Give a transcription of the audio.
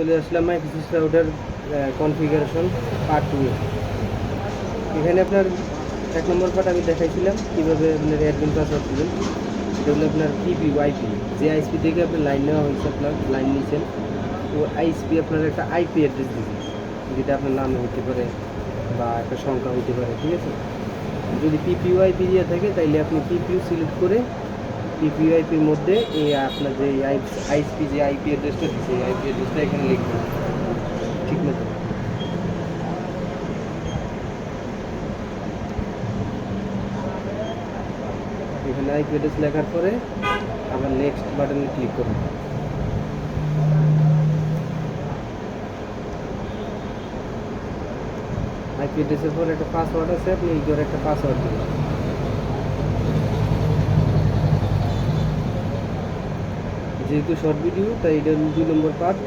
চলে আসলাম মাইক্রোসিস রাউটার কনফিগারেশন পার্ট টু এখানে আপনার এক নম্বর পার্ট আমি দেখাইছিলাম, কীভাবে আপনার অ্যাডমিন পাসওয়ার্ড দিবেন। এটা হলো আপনার পিপি ওয়াইপি যে আইসপি থেকে আপনার লাইন নেওয়া হয়েছে আপনার লাইন নিয়েছেন তো আইসপি আপনার একটা আইপি অ্যাড্রেস দিবেন যেটা আপনার নামে হতে পারে বা একটা সংখ্যা হতে পারে, ঠিক আছে? যদি পিপিওআইপি দিয়ে থাকে, তাইলে আপনি পিপিউ সিলেক্ট করে পিপিআইপির মধ্যে এই আপনার যে আইসপি যে আইপি অ্যাড্রেসটা দিচ্ছে এই আইপি অ্যাড্রেসটা এখানে লিখবেন। ঠিক মতো এখানে আইপি অ্যাড্রেস লেখার পরে আবার নেক্সট বাটনে ক্লিক করুন। আইপি অ্যাড্রেসের পর একটা পাসওয়ার্ড আছে, আপনি এই একটা পাসওয়ার্ড দিবেন। যেহেতু শর্ট ভিডিও তাই এটা দুই নম্বর পার্ট